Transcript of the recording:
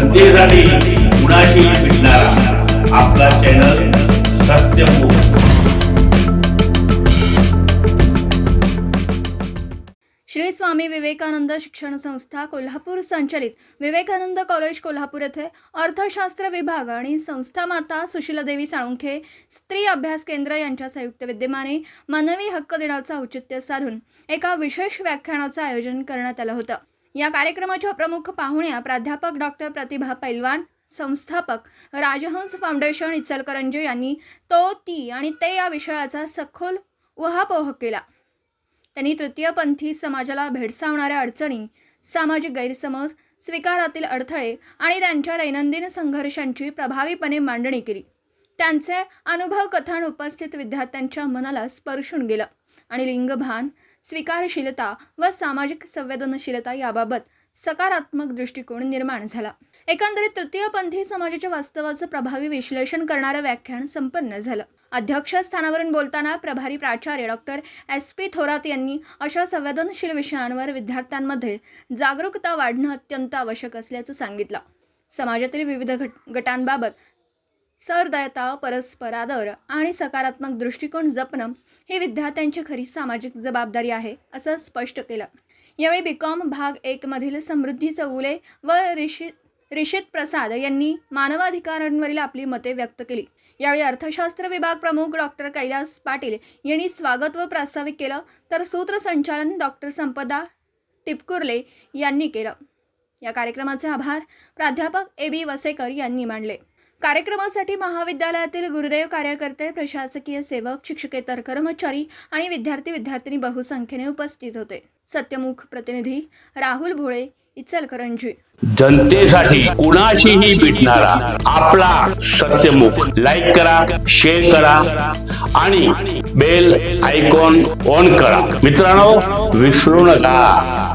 जनतेसाठी कुणाशी भेटणारा. आपला चॅनल सत्यमुख श्री स्वामी विवेकानंद शिक्षण संस्था कोल्हापूर संचलित विवेकानंद कॉलेज कोल्हापूर येथे अर्थशास्त्र विभाग आणि संस्था माता सुशीलादेवी साळुंखे स्त्री अभ्यास केंद्र यांच्या संयुक्त विद्यमाने मानवी हक्क दिनाचं औचित्य साधून एका विशेष व्याख्यानाचं आयोजन करण्यात आलं होतं. या कार्यक्रमाच्या प्रमुख पाहुण्या प्राध्यापक डॉक्टर प्रतिभा पैलवान संस्थापक राजहंस फाउंडेशन इचलकरंजे यांनी तो ती आणि ते या विषयाचा सखोल उहापोह केला. त्यांनी तृतीयपंथी समाजाला भेडसावणाऱ्या अडचणी सामाजिक गैरसमज स्वीकारातील अडथळे आणि त्यांच्या दैनंदिन संघर्षांची प्रभावीपणे मांडणी केली. त्यांचे अनुभव कथन उपस्थित विद्यार्थ्यांच्या मनाला स्पर्शून गेलं. आणि लिंगभान स्वीकारशीलता व सामाजिक संवेदनशीलता याबाबत सकारात्मक दृष्टिकोन निर्माण झाला. एकंदरीत तृतीयपंथी समाजाच्या वास्तवाचं प्रभावी विश्लेषण करणारं व्याख्यान संपन्न झालं. अध्यक्षस्थानावरून बोलताना प्रभारी प्राचार्य डॉक्टर एस पी थोरात यांनी अशा संवेदनशील विषयांवर विद्यार्थ्यांमध्ये जागरूकता वाढणं अत्यंत आवश्यक असल्याचं सांगितलं. समाजातील विविध घट गटांबाबत सरदयता परस्पर आदर आणि सकारात्मक दृष्टिकोन जपणं ही विद्यार्थ्यांची खरी सामाजिक जबाबदारी आहे असं स्पष्ट केलं. यावेळी बीकॉम भाग एकमधील समृद्धी चौगुले व ऋषी रिषित प्रसाद यांनी मानवाधिकारांवरील आपली मते व्यक्त केली. यावेळी अर्थशास्त्र विभाग प्रमुख डॉक्टर कैलास पाटील यांनी स्वागत व प्रास्ताविक केलं तर सूत्रसंचालन डॉक्टर संपदा टिपकुर्ले यांनी केलं. या कार्यक्रमाचे आभार प्राध्यापक ए बी वसेकर यांनी मांडले कार्यक्रमासाठी महाविद्यालयातील गुरुदेव कार्यकर्ते प्रशासकीय सेवक शिक्षकेतर कर्मचारी आणि विद्यार्थी विद्यार्थिनी बहुसंख्येने उपस्थित होते. सत्यमुख प्रतिनिधी राहुल भोळे इचलकरंजी. जनतेसाठी कुणाशीही भेटणारा आपला सत्यमुख लाईक करा शेअर करा आणि बेल आयकॉन ऑन करा. मित्रांनो विसरू नका.